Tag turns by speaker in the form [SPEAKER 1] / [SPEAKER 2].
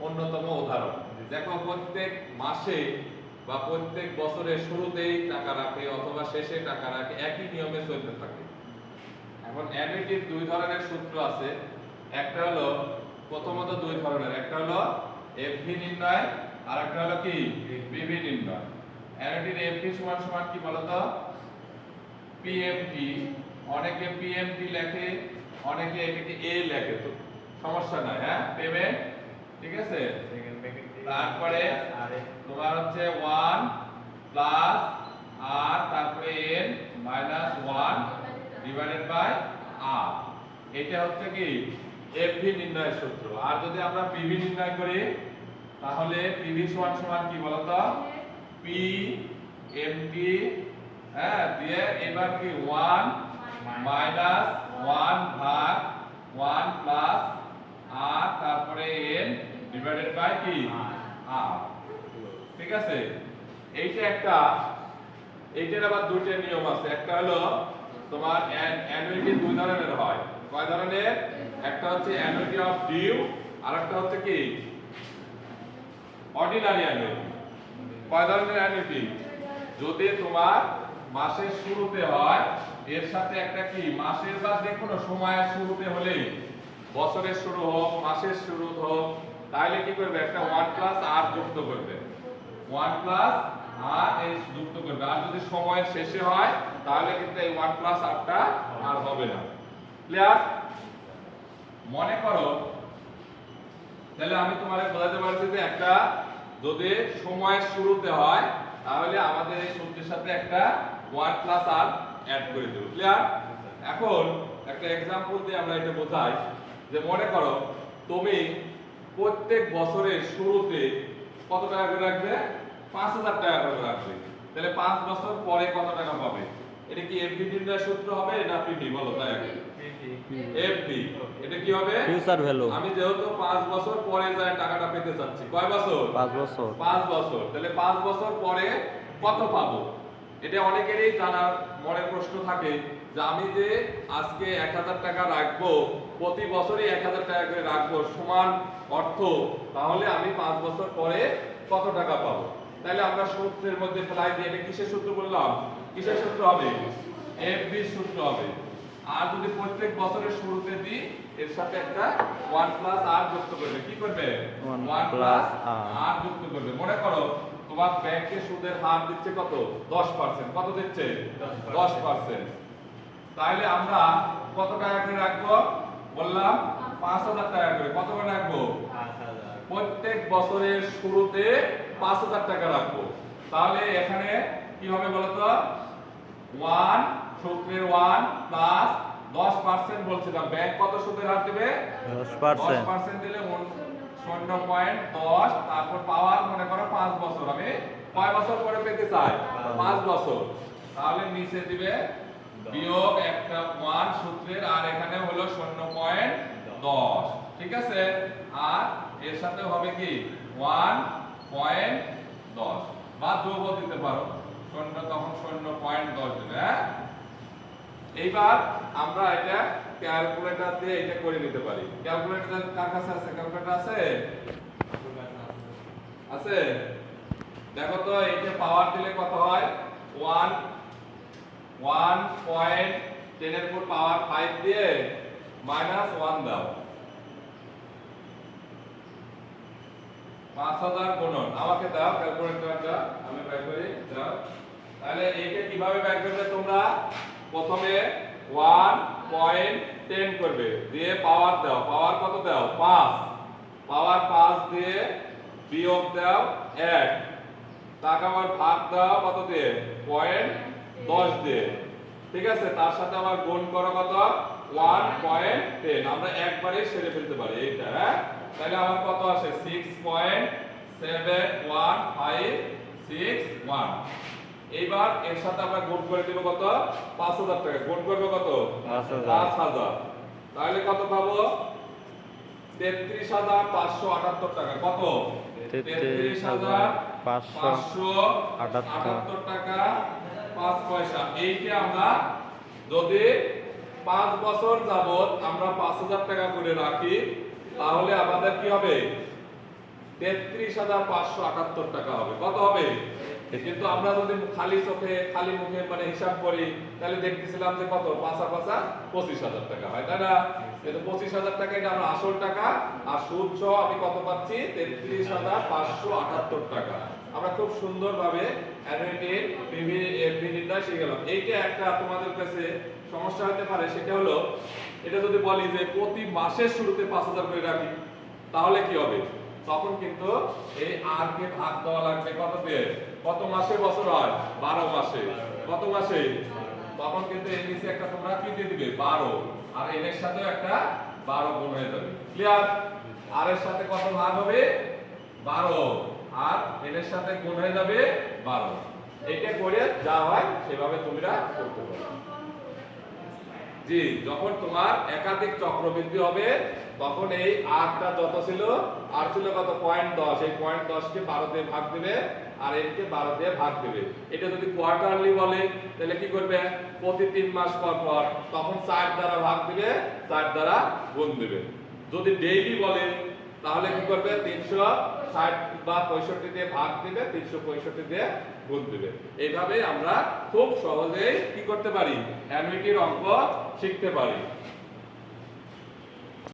[SPEAKER 1] অন্যতম উদাহরণ। দেখো প্রত্যেক মাসে বা প্রত্যেক বছরের শুরুতেই টাকা রাখে অথবা শেষে টাকা রাখে একই নিয়মে চলতে থাকে। এখন অ্যানুইটির দুই ধরনের সূত্র আছে। একটা হলো প্রথমত দুই ধরনের একটা হলো এফভি নির্ণয় আর একটা হলো কি? বিভি নির্ণয়। অ্যানুইটির এফভি সমান সমান কি বলতো? পিএমটি অনেকে পিএমটি লেখে অনেকে এটাকে এ লেখে তো সমস্যা নাই হ্যাঁ? পেমেন্ট ঠিক আছে? তারপরে তোমার হচ্ছে ওয়ান প্লাস আর তারপরে N minus one divided by R এটা হচ্ছে কি? এফভি নির্ণয়ের সূত্র। আর যদি আমরা পিভি নির্ণয় করি তাহলে পিভি সমান সমান কি বলতো? পি এম এমটি হ্যাঁ দিয়ে এবার কি? ওয়ান মাইনাস ওয়ান ভাগ ওয়ান প্লাস আর তারপরে এন ডিভাইডেড বাই কি? আর। ঠিক আছে? এইটা একটা এইটার আবার দুইটা নিয়ম আছে। একটা হলো তোমার অ্যানুইটি দুই ধরনের হয়? কয় ধরনের? একটা হচ্ছে অ্যানুইটি অফ ডিউ আর একটা হচ্ছে কি? অর্ডিনারি অ্যানুইটি কয় ধরনের অ্যানুইটি যদি তোমার মাসের শুরুতে হয় এর সাথে একটা কি? মাসের বা যে কোনো সময়ের শুরুতে হলেই। বছরের শুরু হোক, মাসের শুরু হোক তাহলে কি করবে? একটা ওয়ান প্লাস আর যুক্ত করবে। ওয়ান প্লাস আর এই যুক্ত করবে। আর যদি সময়ের শেষে হয়, তাহলে কিন্তু এই ওয়ান প্লাস আরটা আর হবে না। ক্লিয়ার মনে করো, তাহলে আমি তোমারে বোঝাতে পারছি যে একটা যদি সময়ের শুরুতে হয়, তাহলে আমাদের এই সূত্রের সাথে একটা ওয়ান প্লাস আর অ্যাড করে দেবো। ক্লিয়ার এখন একটা এক্সাম্পল দিয়ে আমরা এটা বোঝাই। যে মনে করো তুমি প্রত্যেক বছরের শুরুতে কত টাকা করে রাখবে? পাঁচ হাজার টাকা করে রাখবে। তাহলে পাঁচ বছর পরে কত টাকা পাবে? এটা কি এফডি নির্ণয় সূত্র হবে না পিডি? বলো তাই আগে এফডি। এটা কি হবে?
[SPEAKER 2] ফিউচার ভ্যালু
[SPEAKER 1] আমি যেহেতু পাঁচ বছর পরে যায় টাকাটা পেতে চাচ্ছি কয় বছর?
[SPEAKER 2] পাঁচ বছর।
[SPEAKER 1] পাঁচ বছর। তাহলে পাঁচ বছর পরে কত পাবো? এটা অনেকেরই জানার মনে প্রশ্ন থাকে। যে আমি যে আজকে এক হাজার টাকা রাখব প্রতি বছরই এক হাজার টাকা করে রাখব সমান অর্থ তাহলে আমি পাঁচ বছর পরে কত টাকা পাবো? তাহলে আমরা সূত্রের মধ্যে ফেলাই দিয়ে এটা কিসের সূত্র বললাম? কিসের সূত্র হবে? এফবি সূত্র হবে। আর যদি প্রত্যেক বছরের শুরুতে দিই এর সাথে একটা ওয়ান প্লাস আর যুক্ত করবে। কি করবে? ওয়ান প্লাস আর যুক্ত করবে। মনে করো তোমার ব্যাংকে সুদের হার দিচ্ছে কত? দশ পার্সেন্ট কত দিচ্ছে? দশ পার্সেন্ট তাহলে আমরা কত টাকা করে রাখব? বললাম পাঁচ হাজার টাকা করে। কত করে রাখব? প্রত্যেক বছরের শুরুতে পাঁচ হাজার টাকা রাখব। তাহলে এখানে কি হবে বলতো? ওয়ান সূত্রের ওয়ান প্লাস দশ পার্সেন্ট বলছিলাম ব্যাংক কত সুদের হার দেবে?
[SPEAKER 2] দশ পার্সেন্ট
[SPEAKER 1] দিলে শূন্য পয়েন্ট দশ তারপর পাওয়ার মনে করো পাঁচ বছর। আমি কয় বছর পরে পেতে চাই? পাঁচ বছর। তাহলে নিচে দিবে বিয়োগ একটা ওয়ান সূত্রের, আর এখানে হলো শূন্য পয়েন্ট দশ। ঠিক আছে? আর এর সাথে হবে কি? ওয়ান পয়েন্ট দশ। বা দিতে পারো। শূন্য তখন শূন্য পয়েন্ট হ্যাঁ? এইবার আমরা এটা ক্যালকুলেটর দিয়ে এটা করে নিতে পারি। ক্যালকুলেটর কার কাছে আছে? ক্যালকুলেটর আছে? আছে? দেখো তো, এইটা পাওয়ার দিলে কত হয়? 1 1.10 এর উপর পাওয়ার 5 দিয়ে মাইনাস 1 দাও। 5000 গুণন। আমাকে দাও ক্যালকুলেটরটা আমি বের করি, দাও। তাহলে এইটা কীভাবে বের করবে তোমরা? প্রথমে 1.10 করবে, দিয়ে পাওয়ার দাও। পাওয়ার কত দাও? 5 পাওয়ার 5 দিয়ে বিয়োগ দাও 1 টাকা আবার ভাগ দাও, কত দিয়ে? পয়েন্ট 10 দিয়ে ঠিক আছে তার সাথে আবার গুণ করো কত? 1.10 আমরা একবারে সেরে ফেলতে পারি এইটা হ্যাঁ? তাহলে আমার কত আসে? 6.7156 এইবার এর সাথে আমরা গুণ করে দেব কত? 5000 টাকা। গুণ করবে কত?
[SPEAKER 2] 5000
[SPEAKER 1] 5000 তাহলে কত পাবো? 33578 টাকা। কত?
[SPEAKER 2] তেত্রিশ হাজার পাঁচশো
[SPEAKER 1] আটাত্তর টাকা। পাঁচ পয়সা। এইটা আমরা যদি পাঁচ বছর যাবত আমরা পাঁচ হাজার টাকা করে রাখি, তাহলে আমাদের কি হবে? তেত্রিশ হাজার পাঁচশো আটাত্তর টাকা হবে। কত হবে? কিন্তু আমরা যদি খালি চোখে, খালি মুখে মানে হিসাব করি, তাহলে দেখতেছিলাম যে কত? পাঁচা পাঁচা পঁচিশ হাজার টাকা। হয় তাই না? কিন্তু পঁচিশ হাজার টাকা, এটা আমার আসল টাকা। আর সুদ সহ আমি কত পাচ্ছি? তেত্রিশ হাজার পাঁচশো আটাত্তর টাকা। আমরা খুব সুন্দরভাবে অ্যানুইটির শিখে গেলাম। এইটা একটা তোমাদের কাছে সমস্যা হতে পারে, সেটা হলো, এটা যদি বলি যে প্রতি মাসের শুরুতে পাঁচ হাজার করে রাখি, তাহলে কি হবে? তখন কিন্তু এই আর কে ভাগ দেওয়া লাগবে কত দিয়ে? কত মাসে বছর হয়? বারো মাসে। কত মাসে? তখন কিন্তু এর নিচে একটা তোমরা কি দিয়ে দিবে? বারো। আর এর সাথেও একটা বারো গুণ হয়ে যাবে। ক্লিয়ার আর এর সাথে কত ভাগ হবে? বারো। আর এর সাথে গুণ হয়ে যাবে বারো। এটা করে যা হয় সেভাবে তোমরা করতে পারো। জি, যখন তোমার একাধিক চক্রবৃদ্ধি হবে, তখন এই আটটা যত ছিল, আর ছিল কত? পয়েন্ট দশ। এই পয়েন্ট দশকে বারো দিয়ে ভাগ দেবে, আর এরকে বারো দিয়ে ভাগ দেবে। এটা যদি কোয়ার্টারলি বলে, তাহলে কি করবে? প্রতি তিন মাস পর পর, তখন চার দ্বারা ভাগ দিবে, চার দ্বারা গুণ দেবে। যদি ডেইলি বলে তাহলে কি করবে? তিনশো ষাট বা পঁয়ষট্টি দিয়ে ভাগ দিবে, তিনশো পঁয়ষট্টি দিয়ে গুণ দিবে। এইভাবে আমরা খুব সহজেই কি করতে পারি? অ্যানুইটির অঙ্ক শিখতে পারি।